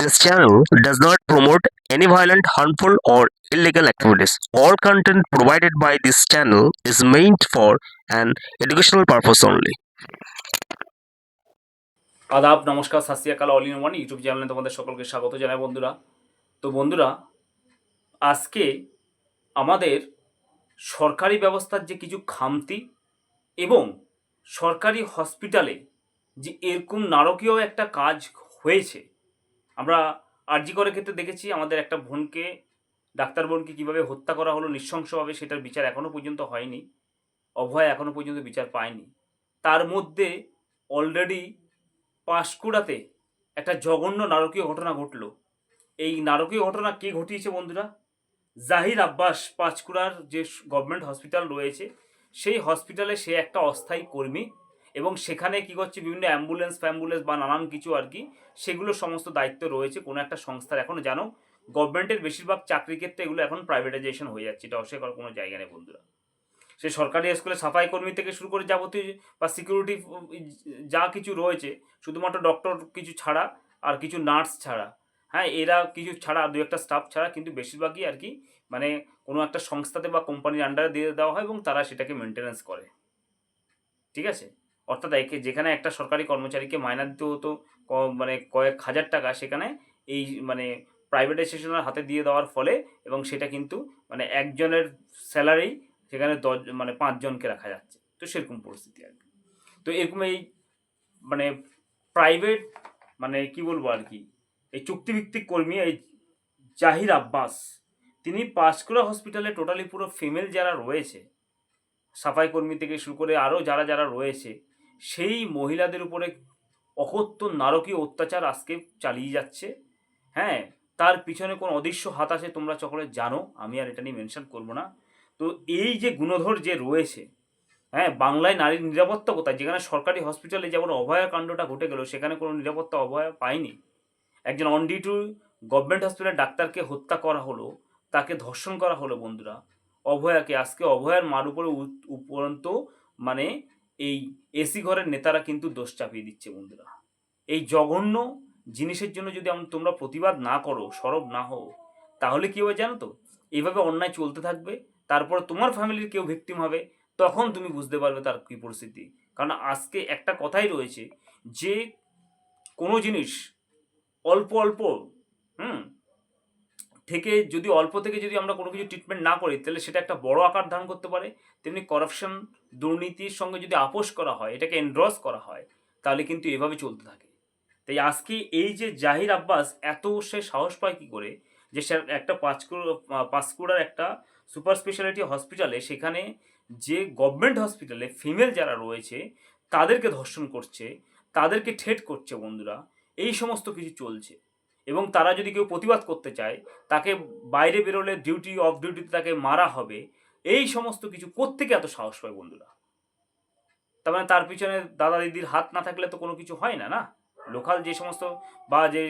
This channel does not promote any violent, harmful, or illegal activities. All content provided by this channel is meant for an educational purpose only. আদাব নমস্কার সাসিয়াকাল all in one YouTube চ্যানেলে তোমাদের সকলকে স্বাগত জানাই বন্ধুরা তো বন্ধুরা আজকে আমাদের সরকারি ব্যবস্থার যে কিছু খামতি এবং সরকারি হসপিটালে যে এরকম নারকীয় একটা কাজ হয়েছে আমরা আরজি করে ক্ষেত্রে দেখেছি আমাদের একটা বোনকে, ডাক্তার বোনকে কীভাবে হত্যা করা হলো নৃশংসভাবে সেটার বিচার এখনও পর্যন্ত হয়নি। অভয় এখনও পর্যন্ত বিচার পায়নি। তার মধ্যে অলরেডি পাঁশকুড়াতে একটা জঘন্য নারকীয় ঘটনা ঘটলো। এই নারকীয় ঘটনা কে ঘটিয়েছে বন্ধুরা? জাহির আব্বাস পাঁশকুড়ার যে গভর্নমেন্ট হসপিটাল রয়েছে, সেই হসপিটালে সে একটা অস্থায়ী কর্মী এবং সেখানে কি করছে, বিভিন্ন অ্যাম্বুলেন্স ফ্যাম্বুলেন্স বা নানান কিছু আর কি, সেগুলো সমস্ত দায়িত্ব রয়েছে কোনো একটা সংস্থার। এখনও জানো গভর্নমেন্টের বেশিরভাগ চাকরি ক্ষেত্রে এগুলো এখন প্রাইভেটাইজেশন হয়ে যাচ্ছে, এটা অস্বীকার কোনো জায়গা নেই বন্ধুরা। সে সরকারি স্কুলে সাফাই কর্মী থেকে শুরু করে যাবতীয় বা সিকিউরিটি যা কিছু রয়েছে, শুধুমাত্র ডক্টর কিছু ছাড়া আর কিছু নার্স ছাড়া। হ্যাঁ এরা কিছু ছাড়া, দু একটা স্টাফ ছাড়া, কিন্তু বেশিরভাগই আর কি মানে কোনো একটা সংস্থাতে বা কোম্পানির আন্ডারে দিয়ে দেওয়া হয় এবং তারা সেটাকে মেনটেন্যান্স করে। ঠিক আছে? অর্থাৎ একে যেখানে একটা সরকারি কর্মচারীকে মাইনা দিতে হতো মানে কয়েক হাজার টাকা, সেখানে এই মানে প্রাইভেটাইজেশনের হাতে দিয়ে দেওয়ার ফলে এবং সেটা কিন্তু মানে একজনের স্যালারি সেখানে দশ মানে পাঁচজনকে রাখা যাচ্ছে। তো সেরকম পরিস্থিতি আর কি। তো এরকম এই মানে প্রাইভেট মানে কি বলব আর কি, এই চুক্তিভিত্তিক কর্মী, এই জাহির আব্বাস, তিনি পাঁশকুড়া হসপিটালে টোটালি পুরো ফিমেল যারা রয়েছে, সাফাই কর্মী থেকে শুরু করে আরও যারা যারা রয়েছে সেই মহিলাদের উপরে অকথ্য নারকীয় অত্যাচার আজকে চালিয়ে যাচ্ছে। হ্যাঁ তার পিছনে কোন অদৃশ্য হাত আছে তোমরা সকলে জানো, আমি আর এটা নিয়ে মেনশন করব না। তো এই যে গুণধর যে রয়েছে হ্যাঁ বাংলায় নারীর নিরাপত্তা কোথায়? যেখানে সরকারি হসপিটালে যেমন অভয়া কাণ্ডটা ঘটে গেল, সেখানে কোনো নিরাপত্তা অভয়া পায়নি। একজন অন ডিউটি গভর্নমেন্ট হসপিটালে ডাক্তারকে হত্যা করা হলো, তাকে ধর্ষণ করা হলো বন্ধুরা। অভয়াকে, আজকে অভয়ার মার উপরে উপরন্ত মানে এই এসি ঘরের নেতারা কিন্তু দোষ চাপিয়ে দিচ্ছে বন্ধুরা। এই জঘন্য জিনিসের জন্য যদি তোমরা প্রতিবাদ না করো, সরব না হও, তাহলে কি হবে জানো তো? এইভাবে অন্যায় চলতে থাকবে, তারপর তোমার ফ্যামিলির কেউ ভিকটিম হবে, তখন তুমি বুঝতে পারবে তার কী পরিস্থিতি। কারণ আজকে একটা কথাই রয়েছে যে কোনো জিনিস অল্প অল্প, হুম থেকে যদি অল্প থেকে যদি আমরা কোনো কিছু ট্রিটমেন্ট না করি, তাহলে সেটা একটা বড় আকার ধারণ করতে পারে। তেমনি করাপশন দুর্নীতির সঙ্গে যদি আপোষ করা হয়, এটাকে এন্ড্রস করা হয়, তাহলে কিন্তু এভাবে চলতে থাকে। তাই আজকে এই যে জাহির আব্বাস এত সে সাহস পায় কী করে, যে সে একটা পাঁচকুড়া, পাঁচকুড়ার একটা সুপার স্পেশালিটি হসপিটালে সেখানে যে গভর্নমেন্ট হসপিটালে ফিমেল যারা রয়েছে, তাদেরকে ধর্ষণ করছে, তাদেরকে ঠেট করছে বন্ধুরা, এই সমস্ত কিছু চলছে। এবং তারা যদি কেউ প্রতিবাদ করতে চায়, তাকে বাইরে বেরোলে ডিউটি অফ ডিউটিতে তাকে মারা হবে, এই সমস্ত কিছু কোত্থেকে এত সাহস পায় বন্ধুরা? তার মানে তার পিছনে দাদা দিদির হাত না থাকলে তো কোনো কিছু হয় না না? লোকাল যে সমস্ত বা যে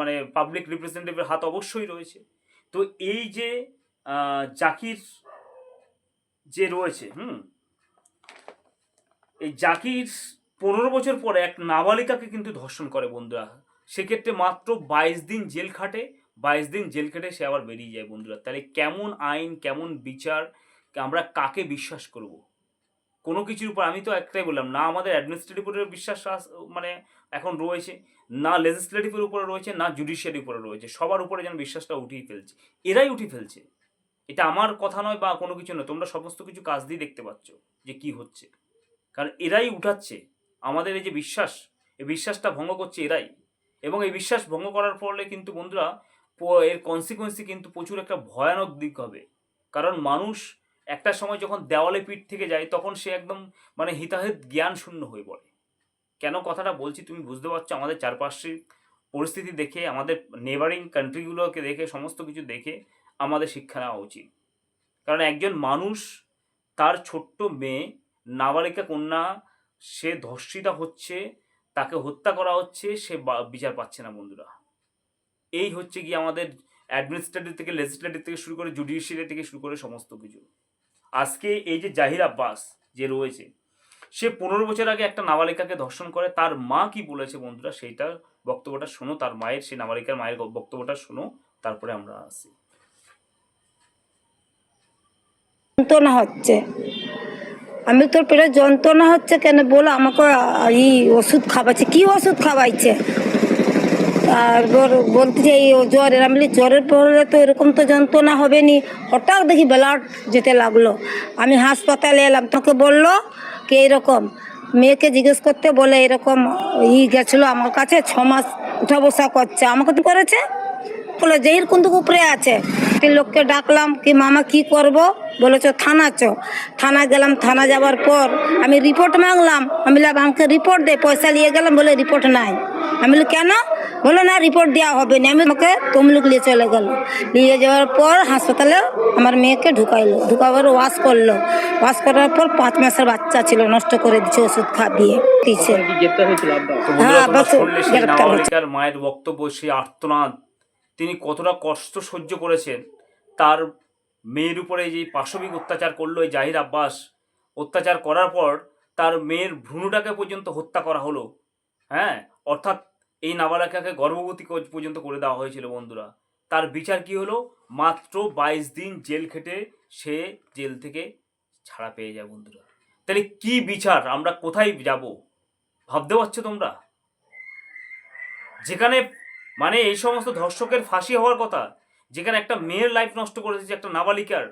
মানে পাবলিক রিপ্রেজেন্টেটিভের হাত অবশ্যই রয়েছে। তো এই যে জাকির যে রয়েছে, হুম? এই জাকির পনেরো বছর পরে এক নাবালিকাকে কিন্তু ধর্ষণ করে বন্ধুরা। সেক্ষেত্রে মাত্র বাইশ দিন জেল খাটে, বাইশ দিন জেল খেটে সে আবার বেরিয়ে যায় বন্ধুরা। তাহলে কেমন আইন, কেমন বিচার, আমরা কাকে বিশ্বাস করব? কোনো কিছুর উপর আমি তো একটাই বললাম, না আমাদের অ্যাডমিনিস্ট্রেটিভ অ্যাডমিনিস্ট্রেটিভের বিশ্বাস মানে এখন রয়েছে, না লেজিসলেটিভের উপরে রয়েছে, না জুডিশিয়ারির উপরে রয়েছে। সবার উপরে যেন বিশ্বাসটা উঠিয়ে ফেলছে। এরাই উঠিয়ে ফেলছে। এটা আমার কথা নয় বা কোনো কিছু নয়, তোমরা সমস্ত কিছু কাজ দিয়ে দেখতে পাচ্ছ যে কি হচ্ছে। কারণ এরাই উঠাচ্ছে। আমাদের এই যে বিশ্বাস, এই বিশ্বাসটা ভঙ্গ করছে এরাই। এবং এই বিশ্বাস ভঙ্গ করার ফলে কিন্তু বন্ধুরা এর কনসিকুয়েন্সি কিন্তু প্রচুর একটা ভয়ানক দিক হবে। কারণ মানুষ একটা সময় যখন দেওয়ালে পিঠ থেকে যায়, তখন সে একদম মানে হিতাহিত জ্ঞান শূন্য হয়ে পড়ে। কেন কথাটা বলছি তুমি বুঝতে পারছ, আমাদের চারপাশের পরিস্থিতি দেখে, আমাদের নেবারিং কান্ট্রিগুলোকে দেখে, সমস্ত কিছু দেখে আমাদের শিক্ষা নেওয়া উচিত। কারণ একজন মানুষ, তার ছোট্ট মেয়ে, নাবালিকা কন্যা, সে ধর্ষিতা হচ্ছে তাকে হত্যা করা হচ্ছে, সে বিচার পাচ্ছে না বন্ধুরা। এই হচ্ছে কি আমাদের অ্যাডমিনিস্ট্রেটিভ থেকে লেজিসলেটিভ থেকে শুরু করে জুডিশিয়ারি থেকে শুরু করে সমস্ত কিছু। আজকে এই যে জাহির আব্বাস যে রয়েছে, সে পনেরো বছর আগে একটা নাবালিকাকে ধর্ষণ করে, তার মা কি বলেছে বন্ধুরা সেইটা বক্তব্যটা শোনো, তার মায়ের, সেই নাবালিকার মায়ের বক্তব্যটা শোনো, তারপরে আমরা আসি। হচ্ছে। আমি তোর পেটে যন্ত্রণা হচ্ছে কেন? বলো আমাকে আহ, ই ওষুধ খাওয়াচ্ছে। কি ওষুধ খাওয়াইছে? তারপর বলতেছে এই জ্বরের আমি জ্বরের পড়লে তো এরকম তো যন্ত্রণা হবে নি হঠাৎ দেখি ব্লাড যেতে লাগল। আমি হাসপাতালে এলাম। তোকে বলল কি এরকম? মেয়েকে জিজ্ঞেস করতে বলে এরকম ই গেছিল আমার কাছে ছ মাস উঠা বসা করছে। আমাকে তো করেছে? বলে জহির কুন্দুক উপরে আছে। লোককে ডাকলাম কি মামা কি করব? বলেছ থানা চ। থানা গেলাম থানা যাওয়ার পর আমি রিপোর্ট মাংলাম আমি বললাম আমাকে রিপোর্ট দে পয়সা নিয়ে গেলাম বলে রিপোর্ট নাই। আমি বলি কেন? বলো না রিপোর্ট দেওয়া হবে না। আমি আমাকে তমলুক নিয়ে চলে গেল। নিয়ে যাওয়ার পর হাসপাতালে আমার মেয়েকে ঢুকাইলো। ঢুকাবার ওয়াশ করল। ওয়াশ করার পর পাঁচ মাসের বাচ্চা ছিল নষ্ট করে দিচ্ছে ওষুধ খাবিয়ে দিচ্ছে হ্যাঁ, মায়ের বক্তব্য সেই আর্তনাদ। তিনি কতটা কষ্ট সহ্য করেছেন তার মেয়ের উপরে যে পাশবিক অত্যাচার করল এই জাহির আব্বাস, অত্যাচার করার পর তার মেয়ের ভ্রূণটাকে পর্যন্ত হত্যা করা হলো। হ্যাঁ অর্থাৎ এই নাবালিকাকে গর্ভবতী পর্যন্ত করে দেওয়া হয়েছিল বন্ধুরা। তার বিচার কি হলো? মাত্র বাইশ দিন জেল খেটে সে জেল থেকে ছাড়া পেয়ে যায় বন্ধুরা। তাহলে কি বিচার? আমরা কোথায় যাব? ভাবতে পারছ তোমরা? যেখানে মানে এই সমস্ত ধর্ষকের ফাঁসি হওয়ার কথা যেখানে একটা মেয়ের লাইফ নষ্ট করে দিয়েছে একটা নাবালিকার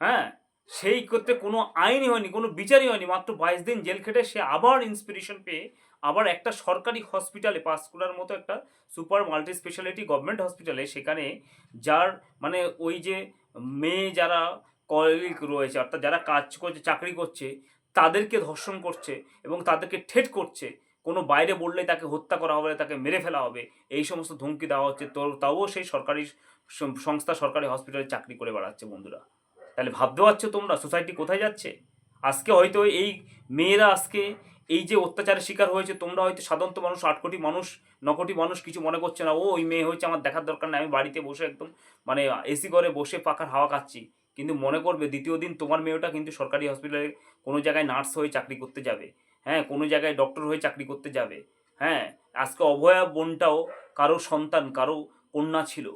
হ্যাঁ? সেই করতে কোনো আইনই হয়নি, কোনো বিচারই হয়নি। মাত্র বাইশ দিন জেল খেটে সে আবার ইন্সপিরেশন পেয়ে আবার একটা সরকারি হসপিটালে পাঁশকুড়ার মতো একটা সুপার মাল্টি স্পেশালিটি গভর্নমেন্ট হসপিটালে সেখানে যার মানে ওই যে মেয়ে যারা কলিগ রয়েছে, অর্থাৎ যারা কাজ করছে, চাকরি করছে, তাদেরকে ধর্ষণ করছে এবং তাদেরকে ঠেট করছে। কোনো বাইরে বললে তাকে হত্যা করা হবে, তাকে মেরে ফেলা হবে, এই সমস্ত ধমকি দেওয়া হচ্ছে, তো তাও সেই সরকারি সংস্থা সরকারি হসপিটালে চাকরি করে বেড়াচ্ছে বন্ধুরা। তাহলে ভাবতে পারছ তোমরা, সোসাইটি কোথায় যাচ্ছে? আজকে হয়তো এই মেয়েরা আজকে এই যে অত্যাচারের শিকার হয়েছে, তোমরা হয়তো সাধারণত মানুষ, আট কোটি মানুষ, ন কোটি মানুষ কিছু মনে করছে না, ও, ওই মেয়ে হয়েছে, আমার দেখার দরকার নেই, আমি বাড়িতে বসে একদম মানে এসি ঘরে বসে পাখার হাওয়া খাচ্ছি। কিন্তু মনে করবে দ্বিতীয় দিন তোমার মেয়েটা কিন্তু সরকারি হসপিটালে কোনো জায়গায় নার্স হয়ে চাকরি করতে যাবে। হ্যাঁ কোনো জায়গায় ডক্টর হয়ে চাকরি করতে যাবে। হ্যাঁ আজকে অভয়া বোনটাও কারও সন্তান, কারও কন্যা ছিল।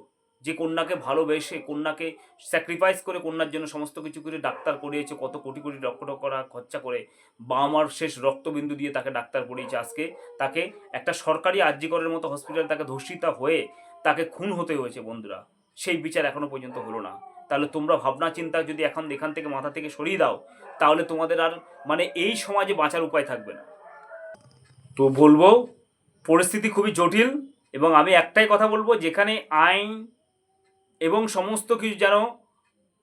যে কন্যাকে ভালোবেসে, কন্যাকে স্যাক্রিফাইস করে কন্যার জন্য সমস্ত কিছু করে ডাক্তার করিয়েছে, কত কোটি কোটি লক্ষ টাকা খরচা করে বাবা মার শেষ রক্তবিন্দু দিয়ে তাকে ডাক্তার পড়িয়েছে আজকে। তাকে একটা সরকারি আর্যিকরের মতো হসপিটালে তাকে ধর্ষিতা হয়ে তাকে খুন হতে হয়েছে বন্ধুরা। সেই বিচার এখনও পর্যন্ত হলো না। তাহলে তোমরা ভাবনা চিন্তা যদি এখন এখান থেকে মাথা থেকে সরিয়ে দাও তাহলে তোমাদের আর মানে এই সমাজে বাঁচার উপায় থাকবে না। তো বলব, পরিস্থিতি খুবই জটিল এবং আমি একটাই কথা বলব, যেখানে আইন এবং সমস্ত কিছু যেন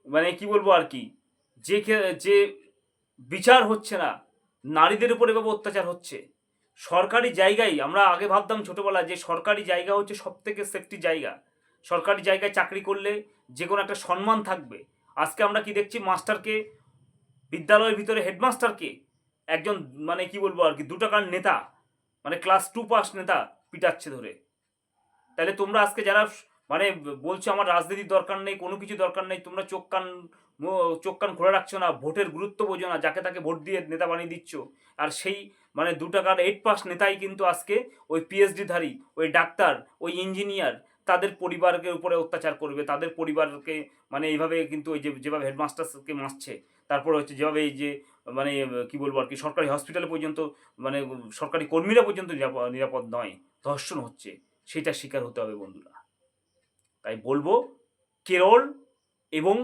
মানে কি বলব আর কি, যে যে বিচার হচ্ছে না, নারীদের উপর এভাবে অত্যাচার হচ্ছে। সরকারি জায়গায়, আমরা আগে ভাবতাম ছোটবেলা যে সরকারি জায়গা হচ্ছে সব থেকে সেফটি জায়গা। সরকারি জায়গায় চাকরি করলে যে কোনো একটা সম্মান থাকবে। আজকে আমরা কি দেখছি, মাস্টারকে বিদ্যালয়ের ভিতরে হেডমাস্টারকে একজন মানে কি বলব আর কি দু টাকার নেতা মানে ক্লাস টু পাস নেতা পিটাচ্ছে ধরে। তাহলে তোমরা আজকে যারা মানে বলছো আমার রাজনীতির দরকার নেই, কোনো কিছু দরকার নেই, তোমরা চোখ কান চোখ কান খোলা রাখছো না, ভোটের গুরুত্ব বোঝো না, যাকে তাকে ভোট দিয়ে নেতা বানিয়ে দিচ্ছ। আর সেই মানে দু টাকার এইট পাস নেতাই কিন্তু আজকে ওই পিএইচডি ধারী, ওই ডাক্তার, ওই ইঞ্জিনিয়ার তাদের পরিবারকে উপরে অত্যাচার করবে, তাদের পরিবারকে মানে এইভাবে কিন্তু ওই যে, যেভাবে হেডমাস্টারকে মারছে, তারপর হচ্ছে যেভাবে এই যে মানে কি বলব আর কি, সরকারি হসপিটালে পর্যন্ত মানে সরকারি কর্মীরা পর্যন্ত নিরাপদ নয়, ধর্ষণ হচ্ছে সেটা শিকার হতে হবে বন্ধুরা। তাই বলব, কেরল এবং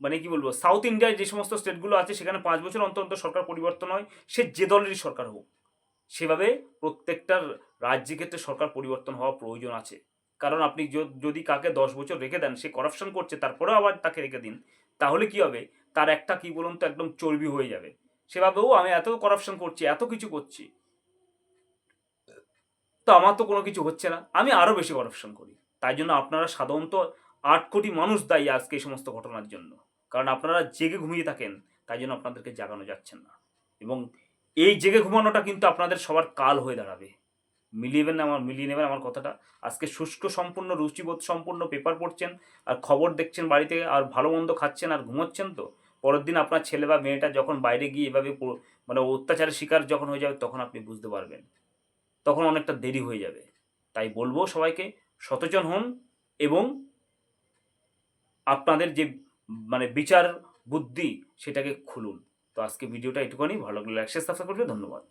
মানে কি বলব, সাউথ ইন্ডিয়ার যে সমস্ত স্টেটগুলো আছে, সেখানে পাঁচ বছর অন্তর অন্তর সরকার পরিবর্তন হয়, সে যে দলেরই সরকার হোক, সেভাবে প্রত্যেকটার রাজ্যে ক্ষেত্রে সরকার পরিবর্তন হওয়া প্রয়োজন আছে। কারণ আপনি যদি কাকে দশ বছর রেখে দেন, সে করাপশন করছে, তারপরেও আবার তাকে রেখে দিন, তাহলে কি হবে? তার একটা কি বলুন তো, একদম চর্বি হয়ে যাবে। সেভাবেও আমি এত করাপশন করছি, এত কিছু করছি। তো আমার তো কোনো কিছু হচ্ছে না। আমি আরও বেশি করাপশন করি। তাই জন্য আপনারা সাধারণত আট কোটি মানুষ দায়ী আজকে এই সমস্ত ঘটনার জন্য। কারণ আপনারা জেগে ঘুমিয়ে থাকেন, তাই জন্য আপনাদেরকে জাগানো যাচ্ছেন না। এবং এই জেগে ঘুমানোটা কিন্তু আপনাদের সবার কাল হয়ে দাঁড়াবে। মিলিয়ে নেবেন আমার, মিলিয়ে নেবেন আমার কথাটা। আজকে শুষ্ক সম্পূর্ণ, রুচিবোধ সম্পূর্ণ পেপার পড়ছেন, আর খবর দেখছেন বাড়িতে, আর ভালো মন্দ খাচ্ছেন, আর ঘুমোচ্ছেন তো? পরের দিন আপনার ছেলে বা মেয়েটা যখন বাইরে গিয়ে এভাবে মানে অত্যাচারের শিকার যখন হয়ে যাবে, তখন আপনি বুঝতে পারবেন। তখন অনেকটা দেরি হয়ে যাবে। তাই বলব সবাইকে, সচেতন হন এবং আপনাদের যে মানে বিচার বুদ্ধি, সেটাকে খুলুন। তো আজকে ভিডিওটা একটুখানি ভালো লাগলে শেয়ার সাবস্ক্রাইব করবে ধন্যবাদ।